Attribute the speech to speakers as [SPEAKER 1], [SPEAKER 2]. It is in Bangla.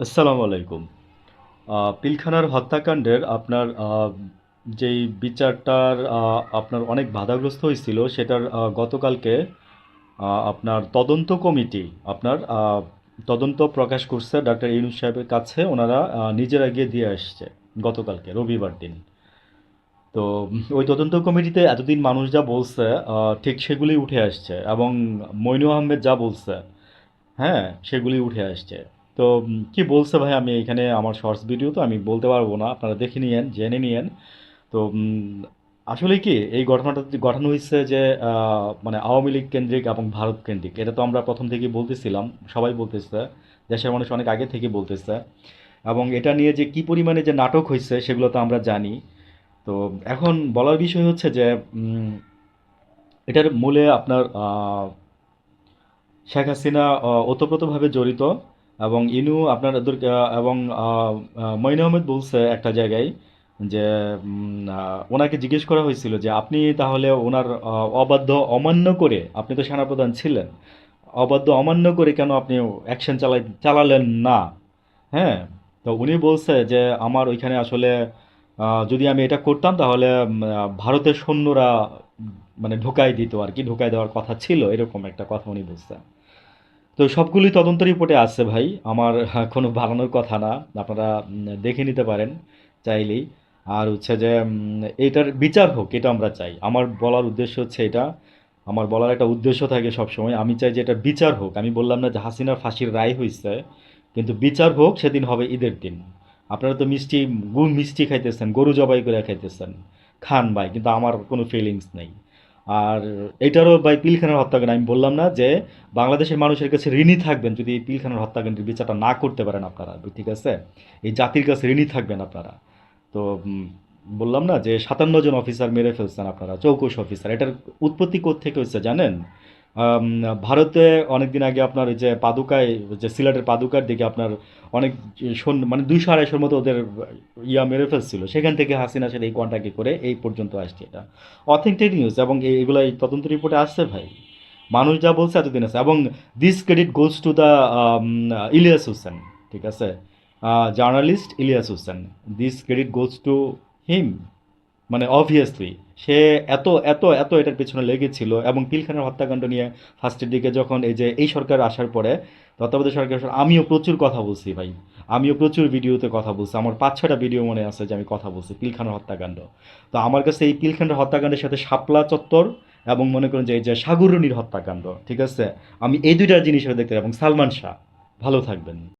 [SPEAKER 1] আসসালামু আলাইকুম। পিলখানার হত্যাকাণ্ডের আপনার যেই বিচারটার আপনার অনেক বাধাগ্রস্ত হয়েছিল, সেটার গতকালকে আপনার তদন্ত কমিটি, আপনার তদন্ত প্রকাশ করছে ডাক্তার ইউনুস সাহেবের কাছে, ওনারা নিজেরা গিয়ে দিয়ে আসছে গতকালকে, রবিবার দিন। তো, ওই তদন্ত কমিটিতে এতদিন মানুষ যা বলছে ঠিক সেগুলি উঠে আসছে এবং মইনু আহমেদ যা বলছে হ্যাঁ সেগুলি উঠে আসছে। তো কি বলছে ভাই? আমি এখানে আমার শর্টস ভিডিও তো আমি বলতে পারব না। আপনারা দেখে নিয়েন, জেনে নিয়েন। তো আসলে কি, এই ঘটনাটা গঠন হয়েছে যে মানে আওয়ামী লীগ কেন্দ্রিক এবং ভারত কেন্দ্রিক, এটা তো আমরা প্রথম থেকেই বলতেছিলাম, সবাই বলতেছে, দেশের মানুষ অনেক আগে থেকে বলতেছে। এবং এটা নিয়ে যে কি পরিমাণে যে নাটক হয়েছে, সেগুলো তো আমরা জানি। তো, এখন বলার বিষয় হচ্ছে যে এটার মূলে আপনার শেখ হাসিনা ওতপ্রোতভাবে জড়িত। এবং ইনু আপনার এবং মঈন আহমেদ বলছে একটা জায়গায় যে ওনাকে জিজ্ঞেস করা হয়েছিল যে আপনি তাহলে ওনার অবাধ্য, অমান্য করে, আপনি তো সেনাপ্রধান ছিলেন, অবাধ্য, অমান্য করে কেন আপনি অ্যাকশন চালাই, চালালেন না? হ্যাঁ? তো উনি বলছে যে আমার ওইখানে আসলে যদি আমি এটা করতাম তাহলে ভারতের সৈন্যরা মানে ঢোকাই দিত আর কি, ঢোকাই দেওয়ার কথা ছিল, এরকম একটা কথা উনি বলছে। তো সবগুলি তদন্ত রিপোর্টে আছে ভাই। আমার কোনো বানানোর কথা না। আপনারা দেখে নিতে পারেন চাইলেই। আর হচ্ছে যে এটার বিচার হোক, এটা আমরা চাই। আমার বলার উদ্দেশ্য হচ্ছে এটা। আমার বলার একটা উদ্দেশ্য থাকে সবসময়। আমি চাই যে এটা বিচার হোক। আমি বললাম না যে হাসিনার ফাঁসির রায় হয়েছে কিন্তু বিচার হোক, সেদিন হবে ঈদের দিন। আপনারা তো মিষ্টি, গুড় মিষ্টি খাইতেছেন, গরু জবাই করে খাইতেছেন। খান ভাই, কিন্তু আমার কোনো ফিলিংস নেই। আর এটারও ভাই পিলখানার হত্যাকাণ্ড আমি বললাম না যে বাংলাদেশের মানুষের কাছে ঋণী থাকবেন যদি এই পিলখানার হত্যাকাণ্ডের বিচারটা না করতে পারেন আপনারা ঠিক আছে? এই জাতির কাছে ঋণী থাকবেন আপনারা। তো বললাম না যে সাতান্ন জন অফিসার মেরে ফেলছেন আপনারা, চৌকশ অফিসার এটার উৎপত্তি থেকে হচ্ছে জানেন? ভারতে অনেকদিন আগে আপনার যে পাদুকায় যে সিলেটের পাদুকার দিকে আপনার অনেক সৈন্য মানে দুইশো আড়াইশোর মতো ওদের ইয়া মেরে ফেলছিল। সেখান থেকে হাসিনা সেটা এই কন্ট্যাক্টে করে এই পর্যন্ত আসছে এটা। অথেন্টিক নিউজ এবং এই- এগুলো এই তদন্ত রিপোর্টে আসছে ভাই। মানুষ যা বলছে এতদিন আছে। এবং this credit goes to the Ilias Hossain, ঠিক আছে? Journalist Ilias Hossain. This credit goes to him মানে অবভিয়াসলি সে এত এত এত এটার পেছনে লেগেছিল এবং পিলখানার হত্যাকাণ্ড নিয়ে ফার্স্টের দিকে যখন এই যে, এই সরকার আসার পরে, তত্ত্বাবধায়ক সরকার আমিও প্রচুর কথা বলছি ভাই। আমিও প্রচুর ভিডিওতে কথা বলছি। আমার পাঁচ ছটা ভিডিও মনে আছে যে, আমি কথা বলছি, পিলখানার হত্যাকাণ্ড। তো আমার কাছে এই পিলখানার হত্যাকাণ্ডের সাথে শাপলা চত্বর এবং মনে করেন যে, এই যে সাগররণীর হত্যাকাণ্ড, ঠিক আছে? আমি এই দুইটা জিনিস দেখতে এবং সালমান শাহ। ভালো থাকবেন।